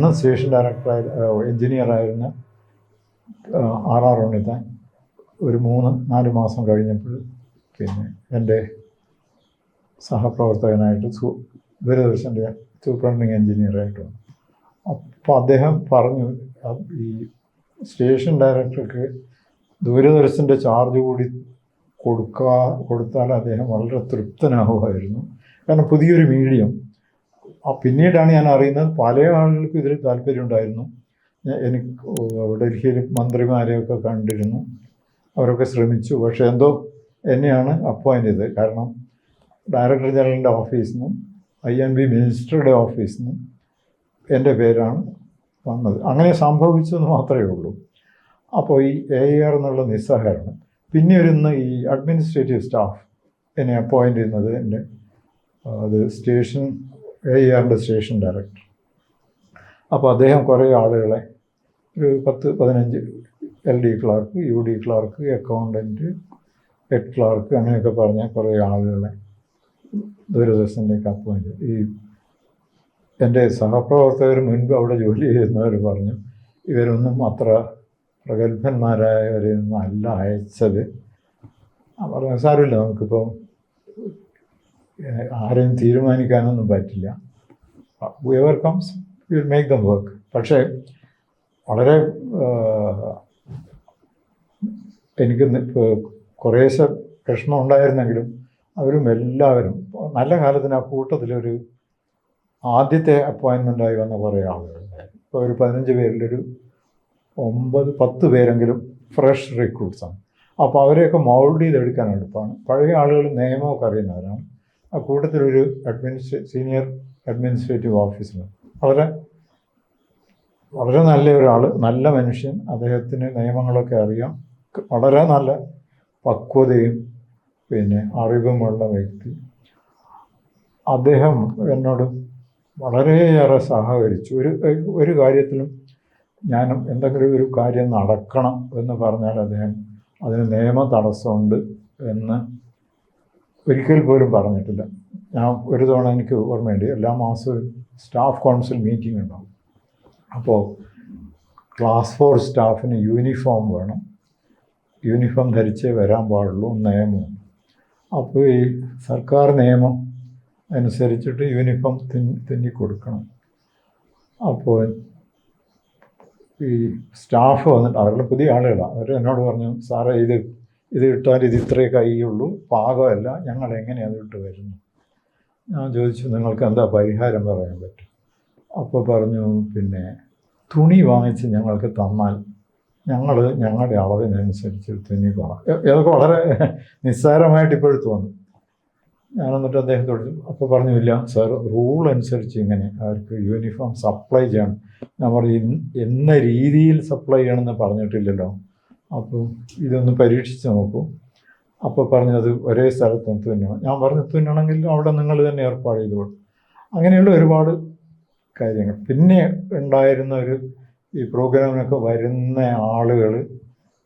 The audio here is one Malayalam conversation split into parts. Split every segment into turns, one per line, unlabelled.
അന്ന് സ്റ്റേഷൻ ഡയറക്ടറായ എഞ്ചിനീയറായിരുന്ന ആർ ആർ ഉണ്ണിത്താൻ ഒരു മൂന്ന് നാല് മാസം കഴിഞ്ഞപ്പോൾ പിന്നെ എന്റെ സഹപ്രവർത്തകനായിട്ട് സു ദൂരദർശന്റെ സൂപ്രണ്ടിങ് എഞ്ചിനീയറായിട്ട് വന്നു. അപ്പോൾ അദ്ദേഹം പറഞ്ഞു ഈ സ്റ്റേഷൻ ഡയറക്ടർക്ക് ദൂരദർശന്റെ ചാർജ് കൂടി കൊടുക്കാ കൊടുത്താൽ അദ്ദേഹം വളരെ തൃപ്തനാവുമായിരുന്നു. കാരണം പുതിയൊരു മീഡിയം പിന്നീടാണ് ഞാൻ അറിയുന്നത് പല ആളുകൾക്കും ഇതിൽ താല്പര്യമുണ്ടായിരുന്നു എനിക്ക് ഡൽഹിയിൽ മന്ത്രിമാരെയൊക്കെ കണ്ടിരുന്നു. അവരൊക്കെ ശ്രമിച്ചു. പക്ഷേ എന്തോ എന്നെയാണ് അപ്പോയിന്റ് ചെയ്തത്. കാരണം ഡയറക്ടർ ജനറലിന്റെ ഓഫീസിൽ നിന്നും ഐ എം ബി മിനിസ്റ്ററുടെ ഓഫീസിൽ നിന്നും എന്റെ പേരാണ് വന്നത്. അങ്ങനെ സംഭവിച്ചെന്ന് മാത്രമേ ഉള്ളൂ. അപ്പോൾ ഈ എ ആർ എന്നുള്ള നിസ്സഹകരണം. പിന്നെ വരുന്ന ഈ അഡ്മിനിസ്ട്രേറ്റീവ് സ്റ്റാഫ് എന്നെ അപ്പോയിന്റ് ചെയ്യുന്നത് എന്റെ അത് സ്റ്റേഷൻ എ ആറിന്റെ സ്റ്റേഷൻ ഡയറക്ടർ അപ്പോൾ അദ്ദേഹം കുറേ ആളുകളെ ഒരു പത്ത് പതിനഞ്ച് L D clerk U D clerk accountant head clerk അങ്ങനെയൊക്കെ പറഞ്ഞ കുറേ ആളുകളെ ദൂരദർശനിലേക്ക് അപ്പോയിന്റ് ഈ എന്റെ സഹപ്രവർത്തകർ മുൻപ് അവിടെ ജോലി ചെയ്യുന്നവർ പറഞ്ഞു ഇവരൊന്നും അത്ര പ്രഗത്ഭന്മാരായവരെയൊന്നും അല്ല അയച്ചത്. പറഞ്ഞു സാരമില്ല നമുക്കിപ്പോൾ ഏഹ്, ആരെയും തീരുമാനിക്കാനൊന്നും പറ്റില്ല. Whoever comes will make them work പക്ഷേ വളരെ എനിക്ക് കുറേശ്ശെ പ്രശ്നം ഉണ്ടായിരുന്നെങ്കിലും അവരും എല്ലാവരും നല്ല കാലത്തിന് ആ കൂട്ടത്തിലൊരു ആദ്യത്തെ അപ്പോയിൻമെന്റായി വന്ന കുറേ ആളുകളുണ്ടായിരുന്നു. ഇപ്പോൾ ഒരു പതിനഞ്ച് പേരിലൊരു ഒമ്പത് പത്ത് പേരെങ്കിലും ഫ്രഷ് റിക്രൂട്ട്സാണ് അപ്പോൾ അവരെയൊക്കെ മൗൾഡ് ചെയ്തെടുക്കാൻ എളുപ്പമാണ് പഴയ ആളുകൾ നിയമമൊക്കെ അറിയുന്നവരാണ്. ആ കൂട്ടത്തിലൊരു അഡ്മിനിസ്ട്രേ സീനിയർ അഡ്മിനിസ്ട്രേറ്റീവ് ഓഫീസർ വളരെ വളരെ നല്ല ഒരാൾ നല്ല മനുഷ്യൻ അദ്ദേഹത്തിന് നിയമങ്ങളൊക്കെ അറിയാം. വളരെ നല്ല പക്വതയും പിന്നെ അറിവുമുള്ള വ്യക്തി. അദ്ദേഹം എന്നോട് വളരെയേറെ സഹകരിച്ചു. ഒരു ഒരു കാര്യത്തിലും ഞാൻ എന്തെങ്കിലും ഒരു കാര്യം നടക്കണം എന്ന് പറഞ്ഞാൽ അദ്ദേഹം അതിന് നിയമ തടസ്സമുണ്ട് എന്ന് ഒരിക്കൽ പോലും പറഞ്ഞിട്ടില്ല. ഞാൻ ഒരു തവണ എനിക്ക് ഓർമ്മയുണ്ട് എല്ലാ മാസവും സ്റ്റാഫ് കൗൺസിൽ മീറ്റിംഗ് ഉണ്ടാവും. അപ്പോൾ ക്ലാസ് ഫോർ സ്റ്റാഫിന് യൂണിഫോം വേണം. യൂണിഫോം ധരിച്ചേ വരാൻ പാടുള്ളൂ നിയമവും. അപ്പോൾ ഈ സർക്കാർ നിയമം അനുസരിച്ചിട്ട് യൂണിഫോം തിന്നി തിന്നി കൊടുക്കണം. അപ്പോൾ ഈ സ്റ്റാഫ് വന്നിട്ട് അവരുടെ പുതിയ ആളുകളാണ് അവർ എന്നോട് പറഞ്ഞു സാറേ ഇത് ഇത് കിട്ടാൻ ഇത് ഇത്രേ കൈയുള്ളൂ പാകമല്ല ഞങ്ങൾ എങ്ങനെ അതിട്ട് വരുന്നു? ഞാൻ ചോദിച്ചു നിങ്ങൾക്ക് എന്താ പരിഹാരം പറയാൻ പറ്റും? അപ്പോൾ പറഞ്ഞു പിന്നെ തുണി വാങ്ങിച്ച് ഞങ്ങൾക്ക് തന്നാൽ ഞങ്ങൾ ഞങ്ങളുടെ അളവിനനുസരിച്ച് തുന്നി കൊള്ളാം. ഇതൊക്കെ വളരെ നിസ്സാരമായിട്ട് ഇപ്പോഴും തോന്നും. ഞാൻ എന്നിട്ട് അദ്ദേഹത്തോട് അപ്പോൾ പറഞ്ഞു ഇല്ല സാർ റൂൾ അനുസരിച്ച് ഇങ്ങനെ അവർക്ക് യൂണിഫോം സപ്ലൈ ചെയ്യണം. ഞാൻ പറഞ്ഞു എന്ന രീതിയിൽ സപ്ലൈ ചെയ്യണമെന്ന് പറഞ്ഞിട്ടില്ലല്ലോ. അപ്പോൾ ഇതൊന്ന് പരീക്ഷിച്ച് നോക്കൂ. അപ്പോൾ പറഞ്ഞത് ഒരേ സ്ഥലത്ത് തുന്നണം. ഞാൻ പറഞ്ഞു തുന്നണമെങ്കിൽ അവിടെ നിങ്ങൾ തന്നെ ഏർപ്പാട് ചെയ്തോളൂ. അങ്ങനെയുള്ള ഒരുപാട് കാര്യങ്ങൾ. പിന്നെ ഉണ്ടായിരുന്ന ഒരു ഈ പ്രോഗ്രാമിനൊക്കെ വരുന്ന ആളുകൾ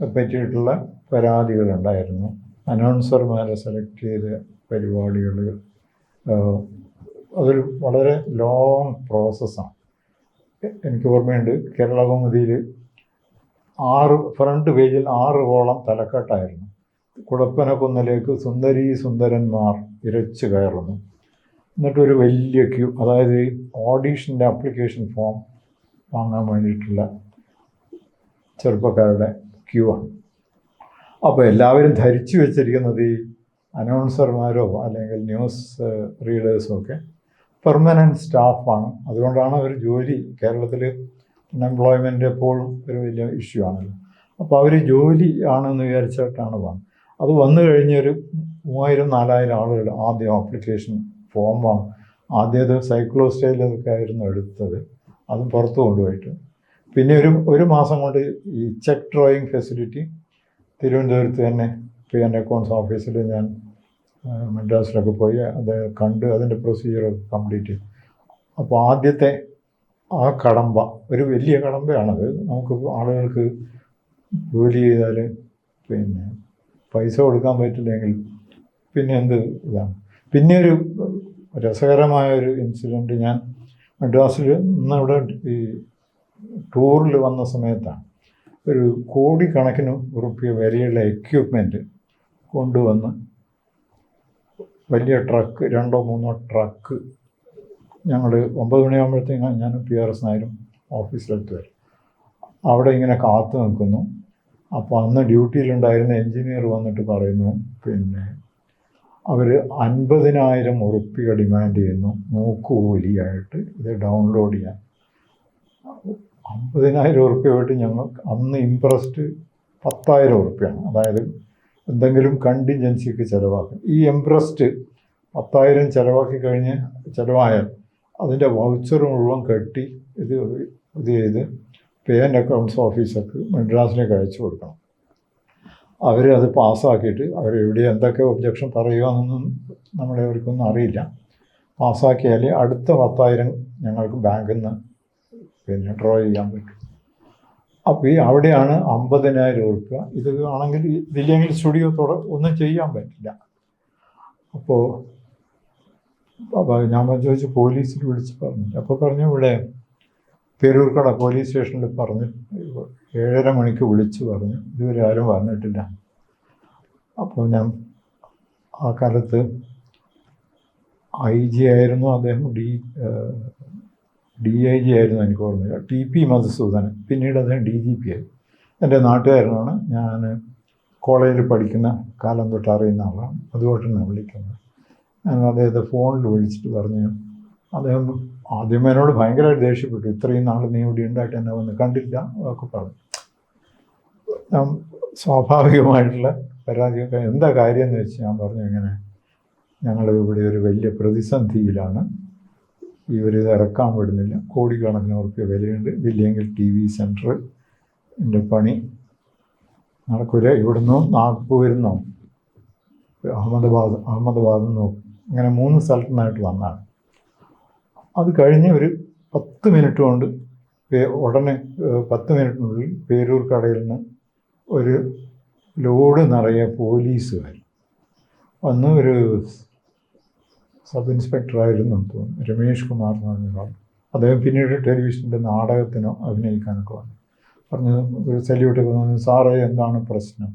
പറ്റിയിട്ടുള്ള പരാതികളുണ്ടായിരുന്നു. അനൗൺസർമാരെ സെലക്ട് ചെയ്ത പരിപാടികൾ അതൊരു വളരെ ലോങ് പ്രോസസ്സാണ് എനിക്ക് ഓർമ്മയുണ്ട് കേരള കൗമുദിയിൽ ആറ് ഫ്രണ്ട് പേജിൽ ആറ് കോളം തലക്കെട്ടായിരുന്നു. കുടപ്പനക്കുന്നിലേക്ക് സുന്ദരി സുന്ദരന്മാർ ഇരച്ചു കയറുന്നു. എന്നിട്ടൊരു വലിയ ക്യൂ അതായത് ഓഡീഷന്റെ അപ്ലിക്കേഷൻ ഫോം വാങ്ങാൻ വേണ്ടിയിട്ടുള്ള ചെറുപ്പക്കാരുടെ ക്യൂ ആണ്. അപ്പോൾ എല്ലാവരും ധരിച്ചു വെച്ചിരിക്കുന്നത് ഈ അനൗൺസർമാരോ അല്ലെങ്കിൽ ന്യൂസ് റീഡേഴ്സോ ഒക്കെ പെർമനന്റ് സ്റ്റാഫാണ് അതുകൊണ്ടാണ് അവർ ജോലി കേരളത്തിൽ അൺഎംപ്ലോയ്മെന്റ് എപ്പോഴും ഒരു വലിയ ഇഷ്യൂ ആണല്ലോ. അപ്പോൾ അവർ ജോലി ആണെന്ന് വിചാരിച്ചിട്ടാണ് വന്നത്. അത് വന്നു കഴിഞ്ഞൊരു മൂവായിരം നാലായിരം ആളുകൾ ആദ്യം ആപ്ലിക്കേഷൻ ഫോം വാങ്ങും ആദ്യം സൈക്ലോ സ്റ്റേജിലൊക്കെ ആയിരുന്നു എടുത്തത്. അതും പുറത്ത് കൊണ്ടുപോയിട്ട്. പിന്നെ ഒരു ഒരു മാസം കൊണ്ട് ഈ ചെക്ക് ഡ്രോയിങ് ഫെസിലിറ്റി തിരുവനന്തപുരത്ത് തന്നെ പി എൻ അക്കൗണ്ട്സ് ഓഫീസിൽ ഞാൻ മദ്രാസിലൊക്കെ പോയി. അത് കണ്ട് അതിന്റെ പ്രൊസീജിയറൊക്കെ കംപ്ലീറ്റ് ചെയ്തു. അപ്പോൾ ആദ്യത്തെ ആ കടമ്പ ഒരു വലിയ കടമ്പയാണത്. നമുക്ക് ആളുകൾക്ക് ജോലി ചെയ്താൽ പിന്നെ പൈസ കൊടുക്കാൻ പറ്റില്ലെങ്കിൽ പിന്നെ എന്ത് ഇതാണ്. പിന്നെ ഒരു രസകരമായ ഒരു ഇൻസിഡന്റ് ഞാൻ മദ്രാസിൽ നിന്ന് ഇവിടെ ഈ ടൂറിൽ വന്ന സമയത്താണ്. ഒരു കോടിക്കണക്കിന് ഉറുപ്പിയ വിലയുള്ള എക്യുപ്മെന്റ് കൊണ്ടുവന്ന് വലിയ ട്രക്ക് രണ്ടോ മൂന്നോ ട്രക്ക് ഞങ്ങൾ ഒമ്പത് മണിയാകുമ്പോഴത്തേക്കും ഞാൻ പി ആർ എസ് നായരും ഓഫീസിലെടുത്ത് വരും. അവിടെ ഇങ്ങനെ കാത്തു നിൽക്കുന്നു. അപ്പോൾ അന്ന് ഡ്യൂട്ടിയിലുണ്ടായിരുന്ന എൻജിനീയർ വന്നിട്ട് പറയുന്നു പിന്നെ അവർ അൻപതിനായിരം ഉറുപ്പിക ഡിമാൻഡ് ചെയ്യുന്നു. നോക്കുകൂലിയായിട്ട് ഇത് ഡൗൺലോഡ് ചെയ്യാൻ. അമ്പതിനായിരം ഉറുപ്പ്യമായിട്ട് ഞങ്ങൾ അന്ന് ഇംപ്രസ്ഡ് പത്തായിരം ഉറുപ്പ്യാണ്. അതായത് എന്തെങ്കിലും കണ്ടിൻജൻസിക്ക് ചിലവാക്കും. ഈ ഇംപ്രസ്ഡ് പത്തായിരം ചിലവാക്കി കഴിഞ്ഞ് ചിലവായാൽ അതിന്റെ വൗച്ചർ മുഴുവൻ കെട്ടി ഇത് ഇത് ചെയ്ത് പേ ആൻഡ് അക്കൗണ്ട്സ് ഓഫീസർക്ക് മദ്രാസിലേക്ക് അയച്ചു കൊടുക്കണം. അവർ അത് പാസ്സാക്കിയിട്ട് അവർ എവിടെ എന്തൊക്കെ ഒബ്ജക്ഷൻ പറയുകയെന്നൊന്നും നമ്മളെ അവർക്കൊന്നും അറിയില്ല. പാസ്സാക്കിയാൽ അടുത്ത പത്തായിരം ഞങ്ങൾക്ക് ബാങ്കിൽ നിന്ന് പിന്നെ ഡ്രോ ചെയ്യാൻ പറ്റും. അപ്പോൾ ഈ അവിടെയാണ് അമ്പതിനായിരം ഉറുപ്പ്യ. ഇത് ആണെങ്കിൽ ഇതില്ലെങ്കിൽ സ്റ്റുഡിയോ തുട ഒന്നും ചെയ്യാൻ പറ്റില്ല. അപ്പോൾ ഞാൻ ചോദിച്ചു പോലീസിൽ വിളിച്ച് പറഞ്ഞു അപ്പോൾ പറഞ്ഞു ഇവിടെ പേരൂർക്കട പോലീസ് സ്റ്റേഷനിൽ പറഞ്ഞു ഏഴര മണിക്ക് വിളിച്ച് പറഞ്ഞു ഇതുവരെ ആരും വന്നിട്ടില്ല. അപ്പോൾ ഞാൻ ആ കാലത്ത് ഐ ജി ആയിരുന്നു അദ്ദേഹം ഡി ഡി ഐ ജി ആയിരുന്നു എനിക്ക് ഓർമ്മയില്ല. ടി പി മധുസൂദനൻ പിന്നീട് അദ്ദേഹം ഡി ജി പി ആയി. എന്റെ നാട്ടുകാരനാണ്. ഞാൻ കോളേജിൽ പഠിക്കുന്ന കാലം തൊട്ട് അറിയുന്ന ആളാണ്. അതുകൊണ്ടാണ് വിളിക്കുന്നത്. ഞാൻ അദ്ദേഹത്തെ ഫോണിൽ വിളിച്ചിട്ട് പറഞ്ഞു അദ്ദേഹം ആദ്യം എന്നോട് ഭയങ്കരമായിട്ട് ദേഷ്യപ്പെട്ടു. ഇത്രയും നാൾ നീ ഇവിടെ ഉണ്ടായിട്ട് എന്നെ വന്ന് കണ്ടില്ല അതൊക്കെ പറഞ്ഞു. ഞാൻ സ്വാഭാവികമായിട്ടുള്ള പരാതിയൊക്കെ എന്താ കാര്യം എന്ന് വെച്ച് ഞാൻ പറഞ്ഞു ഇങ്ങനെ ഞങ്ങൾ ഇവിടെ ഒരു വലിയ പ്രതിസന്ധിയിലാണ്. ഇവരിത് ഇറക്കാൻ വിടുന്നില്ല. കോടിക്കണക്കിന് ഉറപ്പിയ വിലയുണ്ട്. ഇല്ലെങ്കിൽ ടി വി സെന്റർ എന്റെ പണി നടക്കൂല? ഇവിടുന്ന് നാഗ്പൂരിൽ നിന്നോ? അഹമ്മദാബാദ് അഹമ്മദാബാദിൽ നിന്നോ? ഇങ്ങനെ മൂന്ന് സ്ഥലത്തു നിന്നായിട്ട് വന്നാണ്. അത് കഴിഞ്ഞ് ഒരു പത്ത് മിനിറ്റ് കൊണ്ട് ഉടനെ പത്ത് മിനിറ്റിനുള്ളിൽ പേരൂർ കടയിൽ നിന്ന് ഒരു ലോഡ് നിറയെ പോലീസുകാർ വന്ന് ഒരു സബ് ഇൻസ്പെക്ടറായിരുന്നു തോന്നുന്നു. രമേഷ് കുമാർ എന്ന് പറഞ്ഞ അദ്ദേഹം പിന്നീട് ടെലിവിഷന്റെ നാടകത്തിനോ അഭിനയിക്കാനൊക്കെ വന്നു. പറഞ്ഞു ഒരു സല്യൂട്ട് പറഞ്ഞു സാറേ എന്താണ് പ്രശ്നം?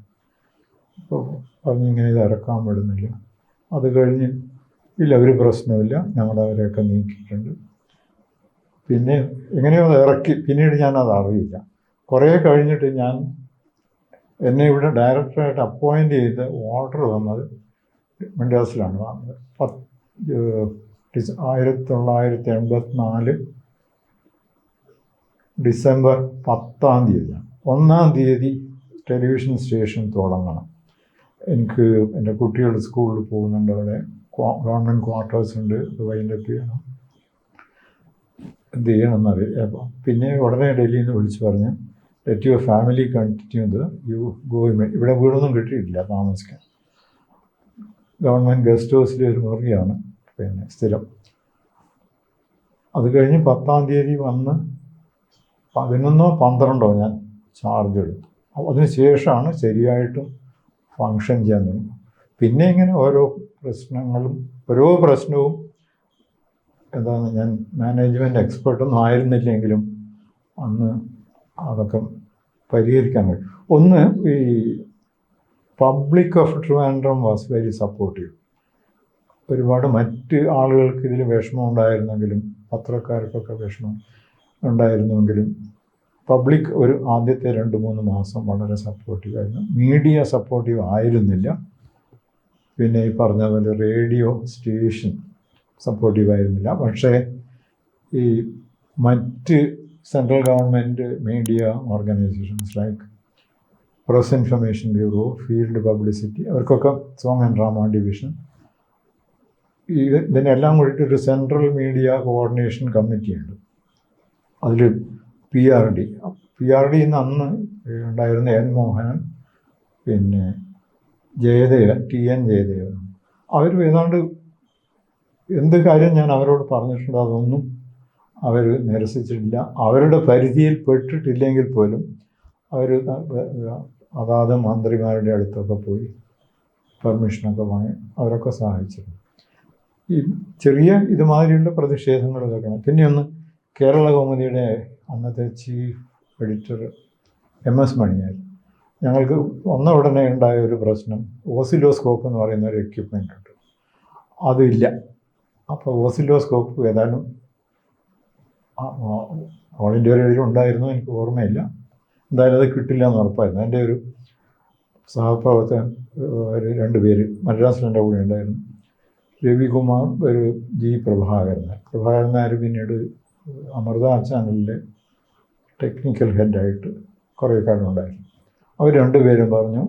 അപ്പോൾ പറഞ്ഞിങ്ങനെ ഇത് ഇറക്കാൻ വിടുന്നില്ല അത് കഴിഞ്ഞ് ഇല്ല ഒരു പ്രശ്നമില്ല ഞങ്ങളവരെയൊക്കെ നീക്കിയിട്ടുണ്ട്. പിന്നെ എങ്ങനെയോ അത് ഇറക്കി. പിന്നീട് ഞാനത് അറിയില്ല. കുറേ കഴിഞ്ഞിട്ട് ഞാൻ എന്നെ ഇവിടെ ഡയറക്ടറായിട്ട് അപ്പോയിന്റ് ചെയ്ത് ഓർഡർ വന്നത് മദ്രാസിലാണ്. വന്നത് പത്ത് ആയിരത്തി തൊള്ളായിരത്തി എൺപത്തിനാല് ഡിസംബർ പത്താം തീയതിയാണ്. ഒന്നാം തീയതി ടെലിവിഷൻ സ്റ്റേഷൻ തുടങ്ങണം. എനിക്ക് എന്റെ കുട്ടികൾ സ്കൂളിൽ പോകുന്നുണ്ട് അവിടെ. ഗവൺമെന്റ് ക്വാർട്ടേഴ്സ് ഉണ്ട്. അത് വൈൻഡപ്പ് ചെയ്യണം എന്ത് ചെയ്യണമെന്നറിയാം. പിന്നെ ഉടനെ ഡൽഹിയിൽ നിന്ന് വിളിച്ച് പറഞ്ഞ് let your family continue the you go ഇവിടെ വീടൊന്നും കിട്ടിയിട്ടില്ല താമസിക്കാൻ. ഗവൺമെന്റ് ഗസ്റ്റ് ഹൗസിലെ ഒരു മുറിയാണ്. പിന്നെ സ്ഥിരം. അത് കഴിഞ്ഞ് പത്താം തീയതി വന്ന് പതിനൊന്നോ പന്ത്രണ്ടോ ഞാൻ ചാർജ് എടുത്തു. അതിനുശേഷമാണ് അതിന് ശേഷമാണ് ശരിയായിട്ടും ഫങ്ഷൻ ചെയ്യാൻ തുടങ്ങി. പിന്നെ ഇങ്ങനെ ഓരോ പ്രശ്നങ്ങളും ഓരോ പ്രശ്നവും. എന്താണ് ഞാൻ മാനേജ്മെന്റ് എക്സ്പെർട്ടൊന്നും ആയിരുന്നില്ലെങ്കിലും അന്ന് അതൊക്കെ പരിഹരിക്കാൻ കഴിയും ഒന്ന് ഈ public of Trivandrum was very supportive. ഒരുപാട് മറ്റ് ആളുകൾക്ക് ഇതിൽ വിഷമം ഉണ്ടായിരുന്നെങ്കിലും പത്രക്കാർക്കൊക്കെ വിഷമം ഉണ്ടായിരുന്നുവെങ്കിലും പബ്ലിക് ഒരു ആദ്യത്തെ രണ്ട് മൂന്ന് മാസം വളരെ സപ്പോർട്ടീവായിരുന്നു. മീഡിയ സപ്പോർട്ടീവ് ആയിരുന്നില്ല. പിന്നെ ഈ പറഞ്ഞ പോലെ റേഡിയോ സ്റ്റേഷൻ സപ്പോർട്ടീവ് ആയിരുന്നില്ല. പക്ഷേ ഈ മറ്റ് central government media organisations like press information bureau field publicity അവർക്കൊക്കെ സോങ് ആൻഡ് ഡ്രാമ ഡിവിഷൻ ഇതിനെല്ലാം കൂടിയിട്ട് ഒരു സെൻട്രൽ മീഡിയ കോർഡിനേഷൻ കമ്മിറ്റിയുണ്ട് അതിൽ P R D P R D അന്ന് ഉണ്ടായിരുന്ന എൻ മോഹനൻ പിന്നെ ജയദേവൻ ടി എൻ ജയദേവൻ. അവർ ഏതാണ്ട് എന്ത് കാര്യം ഞാൻ അവരോട് പറഞ്ഞിട്ടുണ്ട് അതൊന്നും അവർ നിരസിച്ചിട്ടില്ല. അവരുടെ പരിധിയിൽ പെട്ടിട്ടില്ലെങ്കിൽ പോലും അവർ അതാത് മന്ത്രിമാരുടെ അടുത്തൊക്കെ പോയി പെർമിഷനൊക്കെ വാങ്ങി അവരൊക്കെ സഹായിച്ചിരുന്നു. ഈ ചെറിയ ഇതുമാതിരിയുള്ള പ്രതിഷേധങ്ങൾ വെക്കണം പിന്നെ ഒന്ന് കേരള കൗമുദിയുടെ അന്നത്തെ ചീഫ് എഡിറ്റർ എം എസ് മണിയായിരുന്നു. ഞങ്ങൾക്ക് വന്ന ഉടനെ ഉണ്ടായ ഒരു പ്രശ്നം ഓസിലോസ്കോപ്പ് എന്ന് പറയുന്ന ഒരു എക്യുപ്മെന്റ് ഉണ്ട്. അതില്ല. അപ്പോൾ ഓസിലോസ്കോപ്പ് ഏതായാലും ഓൾ ഇന്ത്യ റേഡിയോ ഉണ്ടായിരുന്നു എനിക്ക് ഓർമ്മയില്ല. എന്തായാലും അത് കിട്ടില്ല എന്ന് ഉറപ്പായിരുന്നു. എന്റെ ഒരു സഹപ്രവർത്തകൻ ഒരു രണ്ട് പേര് മദ്രാസിലെന്റെ കൂടെ ഉണ്ടായിരുന്നു. രവികുമാർ ഒരു ജി പ്രഭാകരൻ. പ്രഭാകരൻ നായർ പിന്നീട് അമൃത ചാനലിലെ ടെക്നിക്കൽ ഹെഡായിട്ട് കുറേ കാലം ഉണ്ടായിരുന്നു. അവർ രണ്ടുപേരും പറഞ്ഞു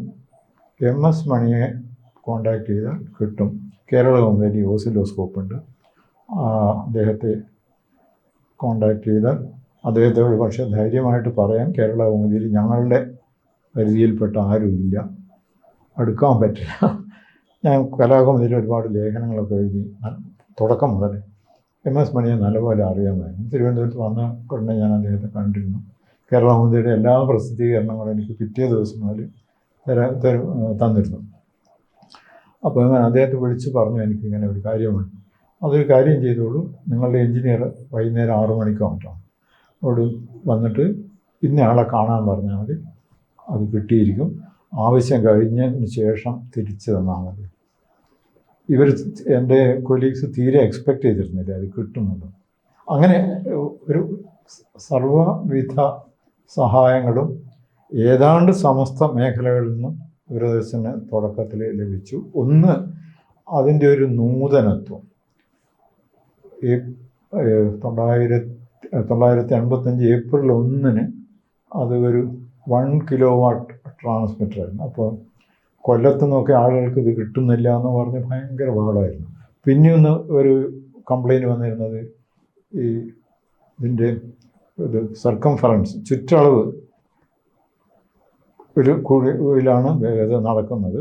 എം എസ് മണിയെ കോണ്ടാക്ട് ചെയ്താൽ കിട്ടും. കേരള കമ്പനി ഓസിലോസ്കോപ്പ് ഉണ്ട്. അദ്ദേഹത്തെ കോണ്ടാക്ട് ചെയ്താൽ അദ്ദേഹത്തോട് പക്ഷെ ധൈര്യമായിട്ട് പറയാം. കേരള കൗമുദിയിൽ ഞങ്ങളുടെ പരിധിയിൽപ്പെട്ട ആരുമില്ല. അടുക്കാൻ പറ്റില്ല. ഞാൻ കലാകൗമുദിയിൽ ഒരുപാട് ലേഖനങ്ങളൊക്കെ എഴുതി തുടക്കം മുതൽ എം എസ് മണിയെ നല്ലപോലെ അറിയാമായിരുന്നു. തിരുവനന്തപുരത്ത് വന്ന ഉടനെ ഞാൻ അദ്ദേഹത്തെ കണ്ടിരുന്നു. കേരള കൗമുദിയുടെ എല്ലാ പ്രസിദ്ധീകരണങ്ങളും എനിക്ക് പിറ്റേ ദിവസം മുതൽ തരാ തന്നിരുന്നു. അപ്പോൾ ഞാൻ അദ്ദേഹത്തെ വിളിച്ച് പറഞ്ഞു എനിക്കിങ്ങനെ ഒരു കാര്യമുണ്ട്. അതൊരു കാര്യം ചെയ്തോളൂ. നിങ്ങളുടെ എഞ്ചിനീയർ വൈകുന്നേരം ആറു മണിക്ക് വന്നിട്ടാണ് അവിടെ വന്നിട്ട് ഇന്നയാളെ കാണാൻ പറഞ്ഞാൽ മതി. അത് കിട്ടിയിരിക്കും. ആവശ്യം കഴിഞ്ഞതിന് ശേഷം തിരിച്ചു തന്നാൽ മതി. ഇവർ എന്റെ കൊലീഗ്സ് തീരെ എക്സ്പെക്റ്റ് ചെയ്തിരുന്നില്ല അത് കിട്ടുന്നുണ്ട് അങ്ങനെ ഒരു സർവവിധ സഹായങ്ങളും ഏതാണ്ട് സമസ്ത മേഖലകളിൽ നിന്നും ദൂരദർശന് തുടക്കത്തിൽ ലഭിച്ചു. ഒന്ന് അതിന്റെ ഒരു നൂതനത്വം. ഈ തൊള്ളായിരത്തി തൊള്ളായിരത്തി എൺപത്തഞ്ച് ഏപ്രിൽ ഒന്നിന് അത് ഒരു വൺ കിലോ വാട്ട് ട്രാൻസ്മിറ്റർ ആയിരുന്നു അപ്പോൾ കൊല്ലത്ത് നിന്നൊക്കെ ആളുകൾക്ക് ഇത് കിട്ടുന്നില്ല എന്ന് പറഞ്ഞ് ഭയങ്കര പാടായിരുന്നു. പിന്നെ ഒന്ന് ഒരു കംപ്ലൈന്റ് വന്നിരുന്നത് ഈ ഇതിന്റെ ഇത് സർക്കംഫറൻസ് ചുറ്റളവ് ഒരു കുഴിയിലാണ് ഇത് നടക്കുന്നത്.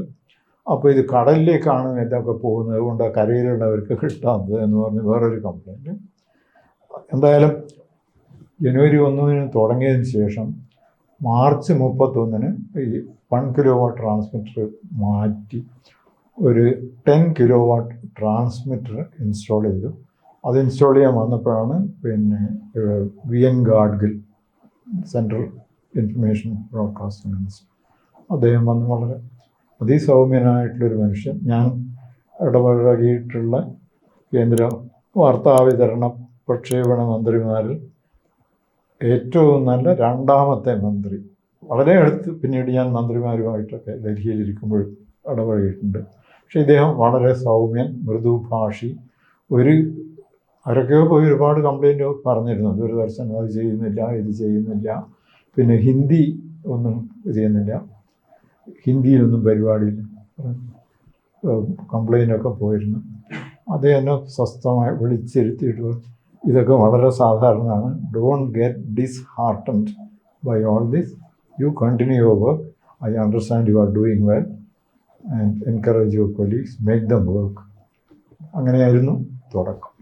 അപ്പോൾ ഇത് കടലിലേക്കാണ് ഇതൊക്കെ പോകുന്നത്. കൊണ്ട് കരയിലുള്ളവർക്ക് കിട്ടാത്തത് എന്ന് പറഞ്ഞ് വേറൊരു കംപ്ലൈന്റ് എന്തായാലും ജനുവരി ഒന്നിന് തുടങ്ങിയതിന് ശേഷം മാർച്ച് മുപ്പത്തൊന്നിന് ഈ വൺ കിലോ വാട്ട് ട്രാൻസ്മിറ്റർ മാറ്റി ഒരു ten kilo watt transmitter install ചെയ്തു. അത് ഇൻസ്റ്റാൾ ചെയ്യാൻ വന്നപ്പോഴാണ് പിന്നെ V N Gadgil central information broadcasting minister അദ്ദേഹം വന്ന് വളരെ അതിസൗമ്യനായിട്ടുള്ളൊരു മനുഷ്യൻ. ഞാൻ ഇടപഴകിയിട്ടുള്ള കേന്ദ്ര വാർത്താവിതരണ പ്രക്ഷേപണ മന്ത്രിമാരിൽ ഏറ്റവും നല്ല രണ്ടാമത്തെ മന്ത്രി. വളരെ അടുത്ത് പിന്നീട് ഞാൻ മന്ത്രിമാരുമായിട്ടൊക്കെ ഡൽഹിയിലിരിക്കുമ്പോൾ ഇടപഴകിയിട്ടുണ്ട്. പക്ഷേ ഇദ്ദേഹം വളരെ സൗമ്യൻ മൃദുഭാഷി ഒരു ആരൊക്കെയോ പോയി ഒരുപാട് കംപ്ലൈന്റ് പറഞ്ഞിരുന്നു. ദൂരദർശൻ അത് ചെയ്യുന്നില്ല ഇത് ചെയ്യുന്നില്ല. പിന്നെ ഹിന്ദി ഒന്നും ചെയ്യുന്നില്ല. ഹിന്ദിയിലൊന്നും പരിപാടിയില്ല കംപ്ലൈന്റൊക്കെ പോയിരുന്നു. അത് എന്നെ സ്വസ്ഥമായി വിളിച്ചിരുത്തിയിട്ട് ഇതൊക്കെ വളരെ സാധാരണമാണ്. Don't get disheartened by all this you continue your work I understand you are doing well and encourage your colleagues make them work അങ്ങനെയായിരുന്നു തുടക്കം.